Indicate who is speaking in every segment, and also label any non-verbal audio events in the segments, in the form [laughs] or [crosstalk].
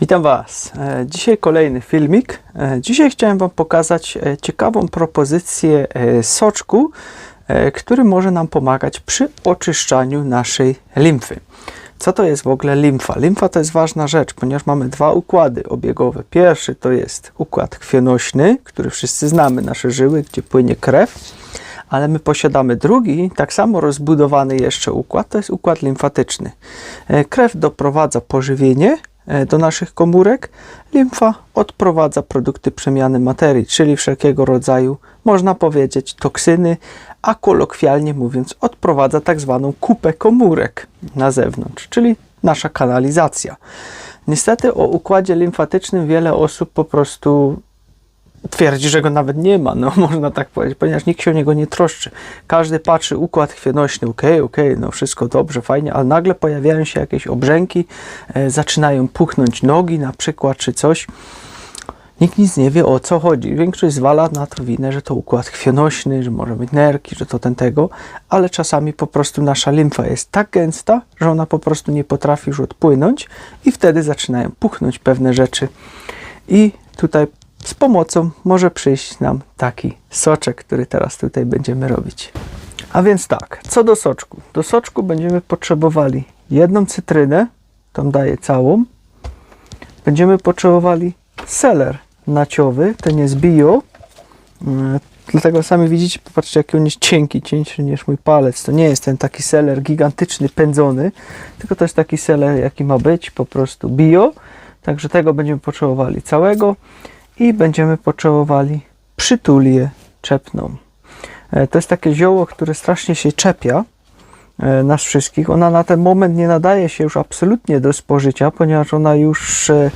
Speaker 1: Witam Was. E, Dzisiaj kolejny filmik. E, Dzisiaj chciałem Wam pokazać e, ciekawą propozycję soczku, który może nam pomagać przy oczyszczaniu naszej limfy. Co to jest w ogóle limfa? Limfa to jest ważna rzecz, ponieważ mamy dwa układy obiegowe. Pierwszy to jest układ krwionośny, który wszyscy znamy, nasze żyły, gdzie płynie krew ale my posiadamy drugi, tak samo rozbudowany jeszcze układ, to jest układ limfatyczny. Krew doprowadza pożywienie do naszych komórek, limfa odprowadza produkty przemiany materii, czyli wszelkiego rodzaju, można powiedzieć, toksyny, a kolokwialnie mówiąc, odprowadza tak zwaną kupę komórek na zewnątrz, czyli nasza kanalizacja. Niestety o układzie limfatycznym wiele osób po prostu twierdzi, że go nawet nie ma, no [laughs] można tak powiedzieć, ponieważ nikt się o niego nie troszczy. Każdy patrzy, układ krwionośny, okej, okej, no wszystko dobrze, fajnie, ale nagle pojawiają się jakieś obrzęki, e, zaczynają puchnąć nogi na przykład, czy coś. Nikt nic nie wie o co chodzi. Większość zwala na to winę, że to układ krwionośny, że może być nerki, że to ten tego, ale czasami po prostu nasza limfa jest tak gęsta, że ona po prostu nie potrafi już odpłynąć i wtedy zaczynają puchnąć pewne rzeczy. I tutaj z pomocą może przyjść nam taki soczek, który teraz tutaj będziemy robić. A więc tak, co do soczku. Do soczku będziemy potrzebowali jedną cytrynę, tą daję całą. Będziemy potrzebowali seler naciowy, ten jest bio. Mm, Dlatego sami widzicie, popatrzcie jaki on jest cienki, cieńszy niż mój palec. To nie jest ten taki seler gigantyczny, pędzony, tylko to jest taki seler jaki ma być, po prostu bio. Także tego będziemy potrzebowali całego i będziemy potrzebowali przytulię czepną. E, To jest takie zioło, które strasznie się czepia e, nas wszystkich. Ona na ten moment nie nadaje się już absolutnie do spożycia, ponieważ ona już e,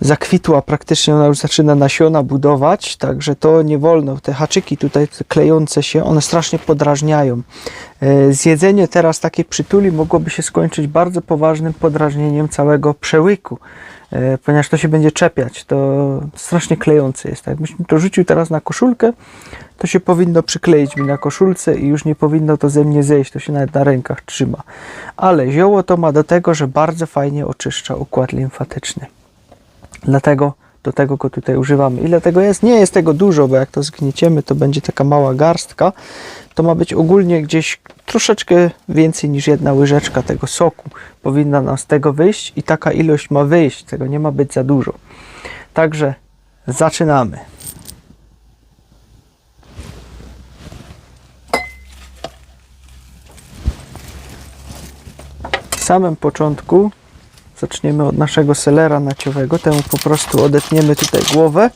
Speaker 1: zakwitła praktycznie, ona już zaczyna nasiona budować, także to nie wolno. Te haczyki tutaj klejące się, one strasznie podrażniają. E, Zjedzenie teraz takiej przytuli mogłoby się skończyć bardzo poważnym podrażnieniem całego przełyku, e, ponieważ to się będzie czepiać. To strasznie klejące jest. Jakbyśmy to rzucił teraz na koszulkę, to się powinno przykleić mi na koszulce i już nie powinno to ze mnie zejść, to się nawet na rękach trzyma. Ale zioło to ma do tego, że bardzo fajnie oczyszcza układ limfatyczny. Dlatego do tego go tutaj używamy. Ile tego jest? Nie jest tego dużo, bo jak to zgnieciemy, to będzie taka mała garstka. To ma być ogólnie gdzieś troszeczkę więcej niż jedna łyżeczka tego soku. Powinna nam z tego wyjść i taka ilość ma wyjść. Tego nie ma być za dużo. Także zaczynamy. W samym początku zaczniemy od naszego selera naciowego. Temu po prostu odetniemy tutaj głowę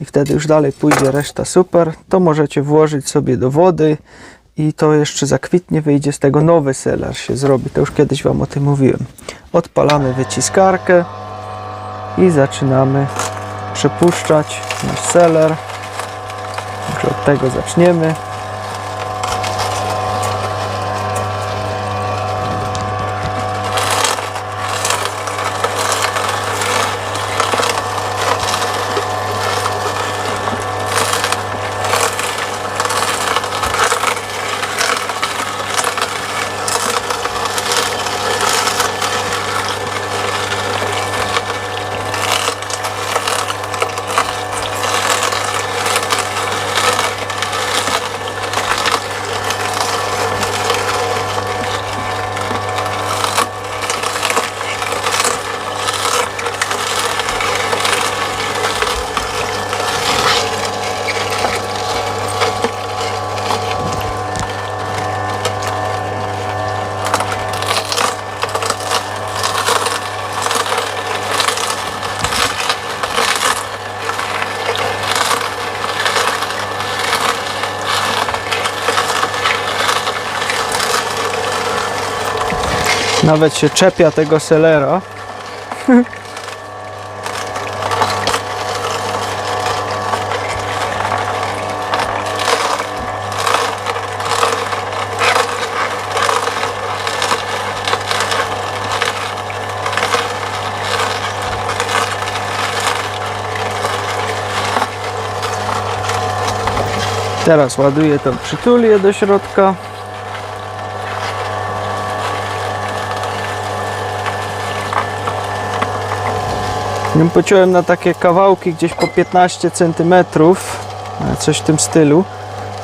Speaker 1: i wtedy już dalej pójdzie reszta super. To możecie włożyć sobie do wody i to jeszcze zakwitnie, wyjdzie z tego nowy seler się zrobi. To już kiedyś Wam o tym mówiłem. Odpalamy wyciskarkę i zaczynamy przepuszczać nasz seler. Także od tego zaczniemy. Nawet się czepia tego selera. Teraz ładuję tą przytulię do środka. Ją pociąłem na takie kawałki gdzieś po 15 cm, coś w tym stylu,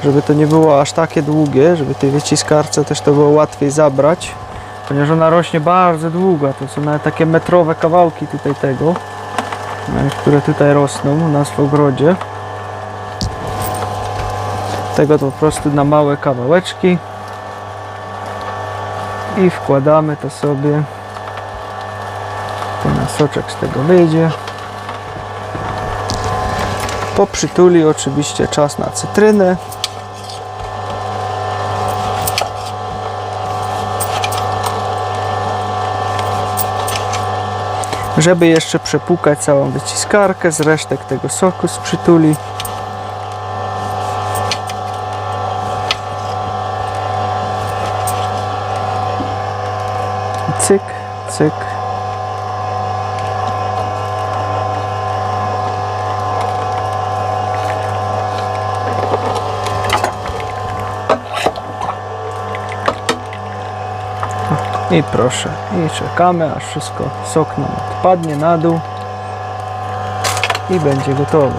Speaker 1: żeby to nie było aż takie długie, żeby tej wyciskarce też to było łatwiej zabrać, ponieważ ona rośnie bardzo długo, to są nawet takie metrowe kawałki tutaj tego, e, które tutaj rosną u nas w ogrodzie. Tego to po prostu na małe kawałeczki i wkładamy to sobie soczek z tego wyjdzie. Po przytuli oczywiście czas na cytrynę. Żeby jeszcze przepłukać całą wyciskarkę z resztek tego soku z przytuli. Cyk, cyk. I proszę, i czekamy aż wszystko sok nam odpadnie na dół i będzie gotowe.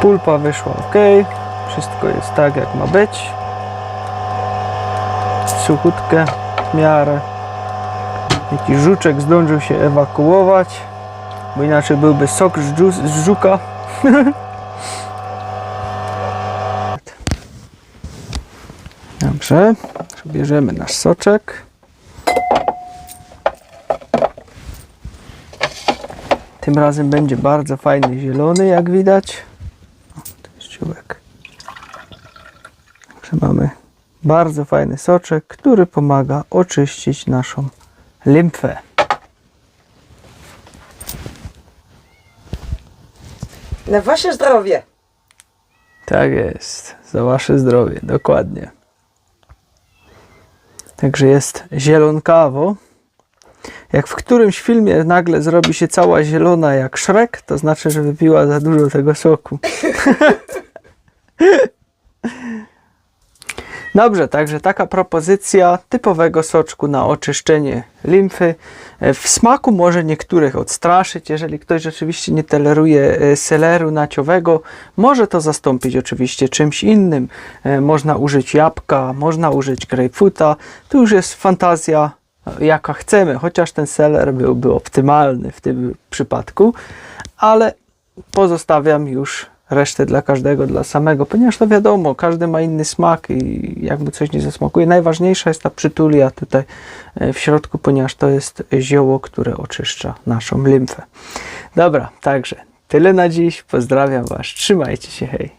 Speaker 1: Pulpa wyszła ok, wszystko jest tak jak ma być. Suchutkę w miarę. Jakiś żuczek zdążył się ewakuować, bo inaczej byłby sok z, dżu- z żuka. [laughs] Dobrze, bierzemy nasz soczek. Tym razem będzie bardzo fajny zielony, jak widać. O, to jest ciułek. Także mamy bardzo fajny soczek, który pomaga oczyścić naszą limfę.
Speaker 2: Na wasze zdrowie.
Speaker 1: Tak jest, za wasze zdrowie, dokładnie. Także jest zielonkawo. Jak w którymś filmie nagle zrobi się cała zielona jak Szrek, to znaczy, że wypiła za dużo tego soku. [laughs] Dobrze, także taka propozycja typowego soczku na oczyszczenie limfy. E, W smaku może niektórych odstraszyć. Jeżeli ktoś rzeczywiście nie toleruje e, seleru naciowego, może to zastąpić oczywiście czymś innym. E, Można użyć jabłka, można użyć grapefruita. Tu już jest fantazja jaka chcemy, chociaż ten seler byłby optymalny w tym przypadku, ale pozostawiam już resztę dla każdego, dla samego, ponieważ to wiadomo, każdy ma inny smak i jakby coś nie zasmakuje. Najważniejsza jest ta przytulia tutaj e, w środku, ponieważ to jest zioło, które oczyszcza naszą limfę. Dobra, także tyle na dziś. Pozdrawiam Was. Trzymajcie się, hej.